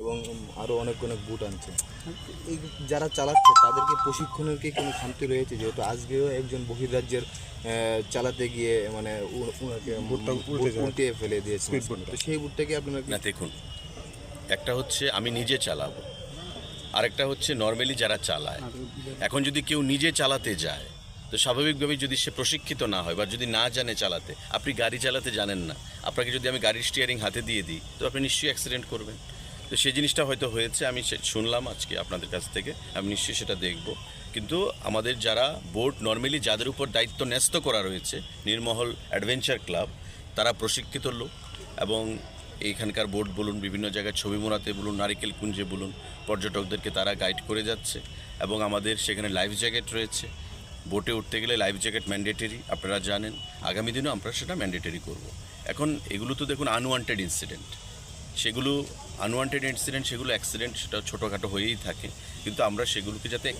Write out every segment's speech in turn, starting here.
এবং আরও অনেক অনেক বুট আনছে। এই যারা চালাচ্ছে তাদেরকে প্রশিক্ষণের কি কোনো খামতি রয়েছে? যেহেতু আজকেও একজন বহির্রাজ্যের চালাতে গিয়ে মানে উল্টে ফেলে দিয়েছে। তো সেই বুটটাকে আপনারা না দেখুন একটা হচ্ছে আমি নিজে চালাবো আরেকটা হচ্ছে নর্মালি যারা চালায়। এখন যদি কেউ নিজে চালাতে যায় তো স্বাভাবিকভাবেই যদি সে প্রশিক্ষিত না হয় বা যদি না জানে চালাতে আপনি গাড়ি চালাতে জানেন না আপনাকে যদি আমি গাড়ির স্টিয়ারিং হাতে দিয়ে দিই তো আপনি নিশ্চয়ই অ্যাক্সিডেন্ট করবেন। তো সেই জিনিসটা হয়তো হয়েছে, আমি শুনলাম আজকে আপনাদের কাছ থেকে, আমি নিশ্চয়ই সেটা দেখব। কিন্তু আমাদের যারা বোর্ড নর্মালি যাদের উপর দায়িত্ব ন্যস্ত করা রয়েছে, নির্মহল অ্যাডভেঞ্চার ক্লাব, তারা প্রশিক্ষিত লোক এবং এইখানকার বোর্ড বলুন, বিভিন্ন জায়গায় ছবি মোড়াতে বলুন, নারিকেল কুঞ্জে বলুন, পর্যটকদেরকে তারা গাইড করে যাচ্ছে এবং আমাদের সেখানে লাইফ জ্যাকেট রয়েছে। বোটে উঠতে গেলে লাইফ জ্যাকেট ম্যান্ডেটরি, আপনারা জানেন, আগামী দিনেও আমরা সেটা ম্যান্ডেটরি করব। এখন এগুলো তো দেখুন আনওয়ান্টেড ইনসিডেন্ট সেগুলো আনওয়ান্টেড ইনসিডেন্ট সেগুলো অ্যাক্সিডেন্ট সেটা ছোটোখাটো হয়েই থাকে। কিন্তু আমরা সেগুলোকে যাতে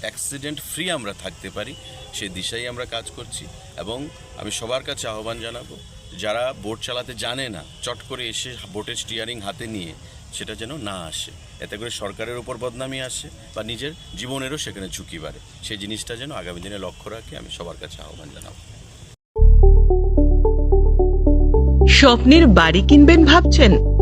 অ্যাক্সিডেন্ট ফ্রি আমরা থাকতে পারি সেই দিশাই আমরা কাজ করছি। এবং আমি সবার কাছে আহ্বান জানাব, যারা বোট চালাতে জানে না, চট করে এসে বোটের স্টিয়ারিং হাতে নিয়ে সেটা যেন না আসে। এতে করে সরকারের উপর বদনামি আসে বা নিজের জীবনেরও সেখানে ঝুঁকি বাড়ে। সেই জিনিসটা যেন আগামী দিনে লক্ষ্য রাখে, আমি সবার কাছে আহ্বান জানাব। স্বপ্নের বাড়ি কিনবেন ভাবছেন?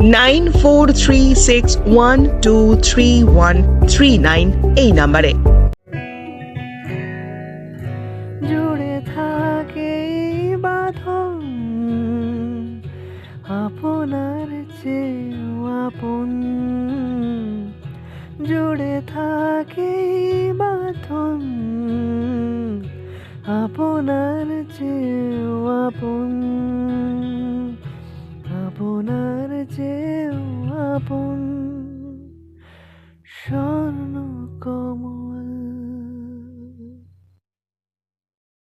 nine four three six one two three one three nine এই নাম্বারে। জুড়ে থাকে বাঁধন, আপনার চেয়েও আপন। জুড়ে থাকে বাঁধন, আপনার চেয়েও আপন।